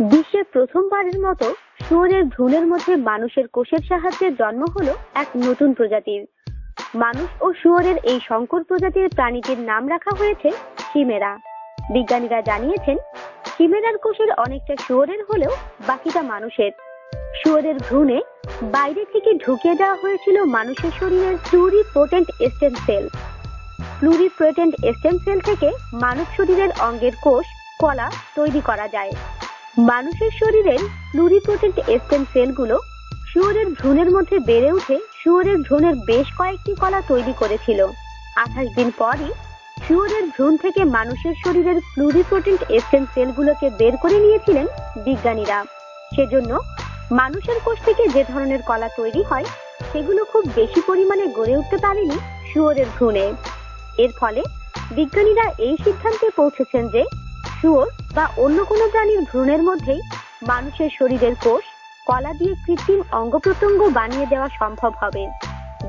বিশ্বে প্রথমবারের মতো শুয়োরের ভ্রূণের মধ্যে মানুষের কোষের সাহায্যে জন্ম হলো এক নতুন প্রজাতির। মানুষ ও শুয়োরের এই সংকর প্রজাতির প্রাণীটির নাম রাখা হয়েছে সিমেরা বিজ্ঞানীরা জানিয়েছেন সিমেরার কোষের অনেকটা শুয়োরের হলেও বাকিটা মানুষের। শুয়োরের ভ্রূণে বাইরে থেকে ঢুকিয়ে দেওয়া হয়েছিল মানুষের শরীরের pluripotent stem cell pluripotent stem cell থেকে মানব শরীরের অঙ্গের কোষ, কলা তৈরি করা যায়। মানুষের শরীরের প্লুরিপোটেন্ট স্টেম সেলগুলো শুয়োরের ভ্রূণের মধ্যে বেড়ে উঠে শুয়োরের ভ্রূণের বেশ কয়েকটি কলা তৈরি করেছিল। আঠাশ দিন পরই শুয়োরের ভ্রূণ থেকে মানুষের শরীরের প্লুরিপোটেন্ট স্টেম সেলগুলোকে বের করে নিয়েছিলেন বিজ্ঞানীরা। সেজন্য মানুষের কোষ থেকে যে ধরনের কলা তৈরি হয়, সেগুলো খুব বেশি পরিমাণে গড়ে উঠতে পারেনি শুয়োরের ভ্রূণে। এর ফলে বিজ্ঞানীরা এই সিদ্ধান্তে পৌঁছেছেন যে শুয়োর বা অন্য কোনো প্রাণীর ভ্রূণের মধ্যেই মানুষের শরীরের কোষ কলা দিয়ে কৃত্রিম অঙ্গ প্রত্যঙ্গ বানিয়ে দেওয়া সম্ভব হবে,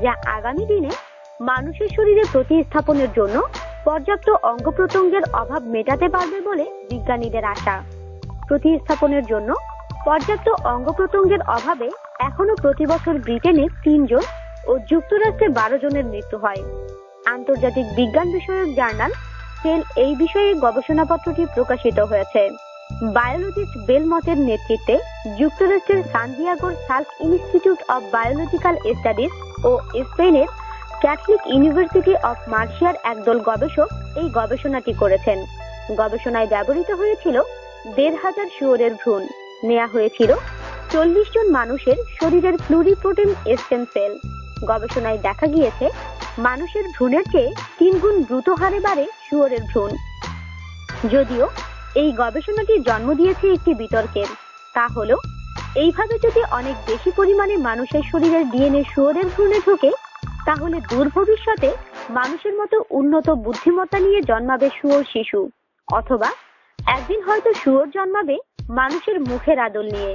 যা আগামী দিনে মানুষের শরীরে প্রতিস্থাপনের জন্য পর্যাপ্ত অঙ্গ প্রত্যঙ্গের অভাব মেটাতে পারবে বলে বিজ্ঞানীদের আশা। প্রতিস্থাপনের জন্য পর্যাপ্ত অঙ্গ প্রত্যঙ্গের অভাবে এখনও প্রতি বছর ব্রিটেনে তিনজন ও যুক্তরাষ্ট্রে বারো জনের মৃত্যু হয়। আন্তর্জাতিক বিজ্ঞান বিষয়ক জার্নাল সেল এই বিষয়ে গবেষণাপত্রটি প্রকাশিত হয়েছে। বায়োলজিস্ট বেল মতের নেতৃত্বে যুক্তরাষ্ট্রের সানদিয়াগোর Salk Institute of Biological Studies ও স্পেনের ক্যাথলিক ইউনিভার্সিটি অফ মার্শিয়ার একদল গবেষক, এই গবেষণাটি করেছেন। গবেষণায় ব্যবহৃত হয়েছিল দেড় হাজার শুয়োরের ভ্রূণ। নেওয়া হয়েছিল চল্লিশ জন মানুষের শরীরের প্লুরিপ্রোটিন স্টেম সেল গবেষণায় দেখা গিয়েছে, মানুষের ভ্রূণের চেয়ে তিন গুণ দ্রুত হারে বাড়ে শুয়োরের ভ্রূণ। যদিও এই গবেষণাটি জন্ম দিয়েছে একটি বিতর্কের, তা হলো, এইভাবে যদি অনেক বেশি পরিমাণে মানুষের শরীরের ডিএনএ শুয়োরের ভ্রূণে ঢোকে, তাহলে দূর ভবিষ্যতে মানুষের মতো উন্নত বুদ্ধিমত্তা নিয়ে জন্মাবে শুয়োর শিশু, অথবা একদিন হয়তো শুয়োর জন্মাবে মানুষের মুখের আদল নিয়ে।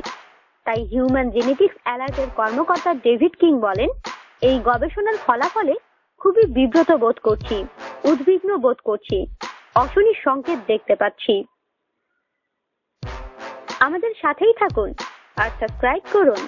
তাই হিউম্যান জেনেটিক্স অ্যালার্টের কর্মকর্তা ডেভিড কিং বলেন এই গবেষণার ফলাফলে খুবই বিব্রত বোধ করছি, উদ্বিগ্ন বোধ করছি অশনি সংকেত দেখতে পাচ্ছি। আমাদের সাথেই থাকুন আর সাবস্ক্রাইব করুন।